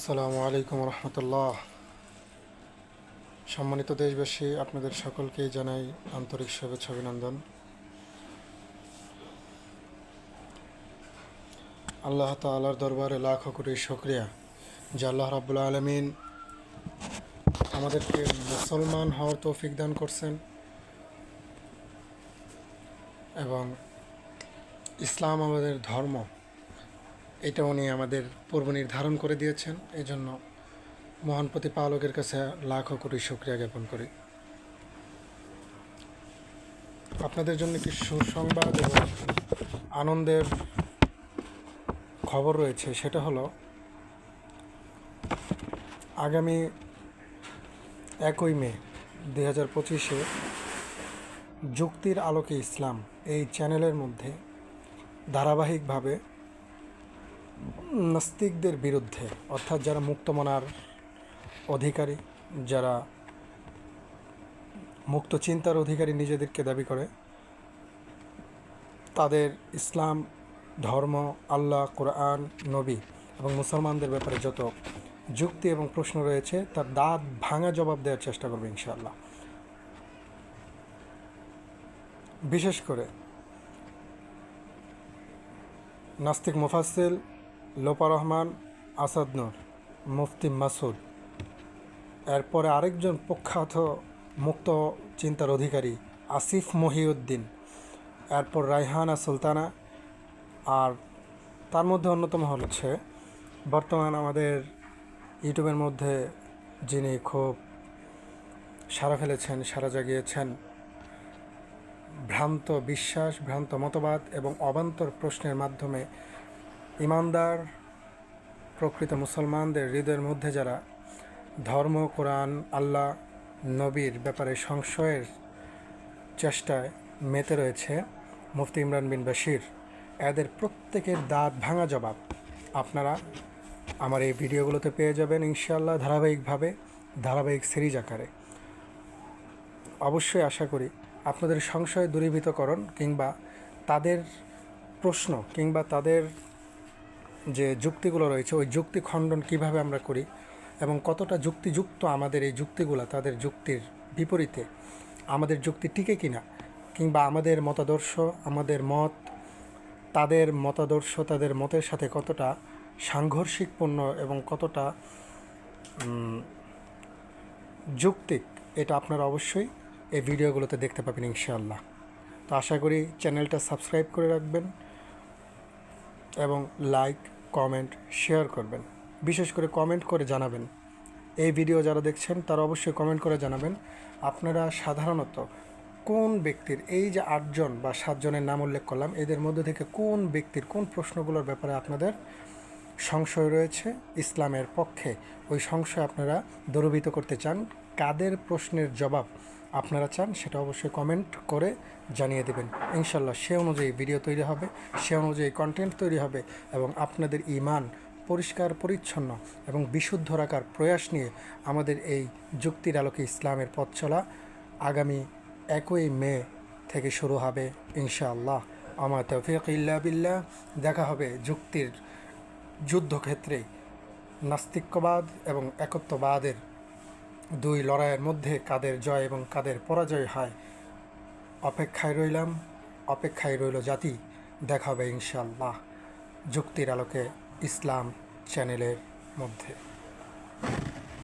আসসালামু আলাইকুম রহমতুল্লাহ। সম্মানিত দেশবাসী, আপনাদের সকলকেই জানাই আন্তরিক শুভেচ্ছা অভিনন্দন। আল্লাহ তালার দরবারে লাখ কোটি শুক্রিয়া, যে আল্লাহ রাবুল আলমিন আমাদেরকে মুসলমান হওয়ার তৌফিক দান করছেন এবং ইসলাম আমাদের ধর্ম এটা উনি আমাদের পূর্ব নির্ধারণ করে দিয়েছেন। এই জন্য মহান প্রতিপালকের কাছে লাখো কোটি শুক্রিয়া জ্ঞাপন করি। আপনাদের জন্য একটি সুসংবাদ এবং আনন্দের খবর রয়েছে, সেটা হলো আগামী একই মে দুই হাজার পঁচিশে যুক্তির আলোকে ইসলাম এই চ্যানেলের মধ্যে ধারাবাহিকভাবে নাস্তিকদের বিরুদ্ধে, অর্থাৎ যারা মুক্তমনার অধিকারী, যারা মুক্ত চিন্তার অধিকারী নিজেদেরকে দাবি করে, তাদের ইসলাম, ধর্ম, আল্লাহ, কোরআন, নবী এবং মুসলমানদের ব্যাপারে যত যুক্তি এবং প্রশ্ন রয়েছে, তার দাঁত ভাঙা জবাব দেওয়ার চেষ্টা করবে ইনশাআল্লাহ। বিশেষ করে নাস্তিক মুফাসিল লোপা রহমান, আসাদ নূর, মুফতি মাসুদ এরপরে আরেকজন প্রখ্যাত মুক্ত চিন্তার অধিকারী আসিফ মহিউদ্দিন, এরপর রায়হানা সুলতানা, আর তার মধ্যে অন্যতম হচ্ছে বর্তমান আমাদের ইউটিউবের মধ্যে যিনি খুব সারা ফেলেছেন, সারা জাগিয়েছেন, ভ্রান্ত বিশ্বাস, ভ্রান্ত মতবাদ এবং অবান্তর প্রশ্নের মাধ্যমে ইমানদার প্রকৃত মুসলমানদের হৃদয়ের মধ্যে যারা ধর্ম, কোরআন, আল্লাহ, নবীর ব্যাপারে সংশয়ের চেষ্টায় মেতে রয়েছে মুফতি ইমরান বিন বাশির, এদের প্রত্যেকের দাঁত ভাঙা জবাব আপনারা আমার এই ভিডিওগুলোতে পেয়ে যাবেন ইনশাআল্লাহ ধারাবাহিকভাবে, ধারাবাহিক সিরিজ আকারে। অবশ্যই আশা করি আপনাদের সংশয় দূরীভূতকরণ কিংবা তাদের প্রশ্ন কিংবা তাদের যে যুক্তিগুলো রয়েছে, ওই যুক্তি খণ্ডন কীভাবে আমরা করি এবং কতটা যুক্তিযুক্ত আমাদের এই যুক্তিগুলো তাদের যুক্তির বিপরীতে, আমাদের যুক্তি টিকে কিনা কিংবা আমাদের মতাদর্শ, আমাদের মত, তাদের মতাদর্শ, তাদের মতের সাথে কতটা সাংঘর্ষিকপূর্ণ এবং কতটা যুক্তিক, এটা আপনারা অবশ্যই এই ভিডিওগুলোতে দেখতে পাবেন ইনশাআল্লাহ। তো আশা করি চ্যানেলটা সাবস্ক্রাইব করে রাখবেন। এবং লাইক কমেন্ট শেয়ার করবেন। বিশেষ করে কমেন্ট করে জানাবেন। এই ভিডিও যারা দেখছেন, তারা অবশ্যই কমেন্ট করে জানাবেন। আপনারা সাধারণত কোন ব্যক্তির, এই যে আটজন বা সাতজনের নাম উল্লেখ করলাম, এদের মধ্যে থেকে কোন ব্যক্তির, কোন প্রশ্নগুলোর ব্যাপারে আপনাদের সংশয় রয়েছে? ইসলামের পক্ষে ওই সংশয় আপনারা দূরীভূত করতে চান কাদের প্রশ্নের জবাব আপনারা চান সেটা অবশ্যই কমেন্ট করে জানিয়ে দেবেন। ইনশাল্লাহ সে অনুযায়ী ভিডিও তৈরি হবে, সে অনুযায়ী কন্টেন্ট তৈরি হবে এবং আপনাদের ইমান পরিষ্কার, পরিচ্ছন্ন এবং বিশুদ্ধ রাখার প্রয়াস নিয়ে আমাদের এই যুক্তির আলোকে ইসলামের পথ চলা আগামী একই মে থেকে শুরু হবে ইনশাআল্লাহ। আমার তৌফিক ইল্লা বিল্লাহ। দেখা হবে যুক্তির যুদ্ধক্ষেত্রে নাস্তিক্যবাদ এবং একত্ববাদের দুই লড়াইয়ের মধ্যে কাদের জয় এবং কাদের পরাজয় হয়। অপেক্ষায় রইলাম, অপেক্ষায় রইল জাতি, দেখা হবে ইনশাল্লাহ যুক্তির আলোকে ইসলাম চ্যানেলের মধ্যে।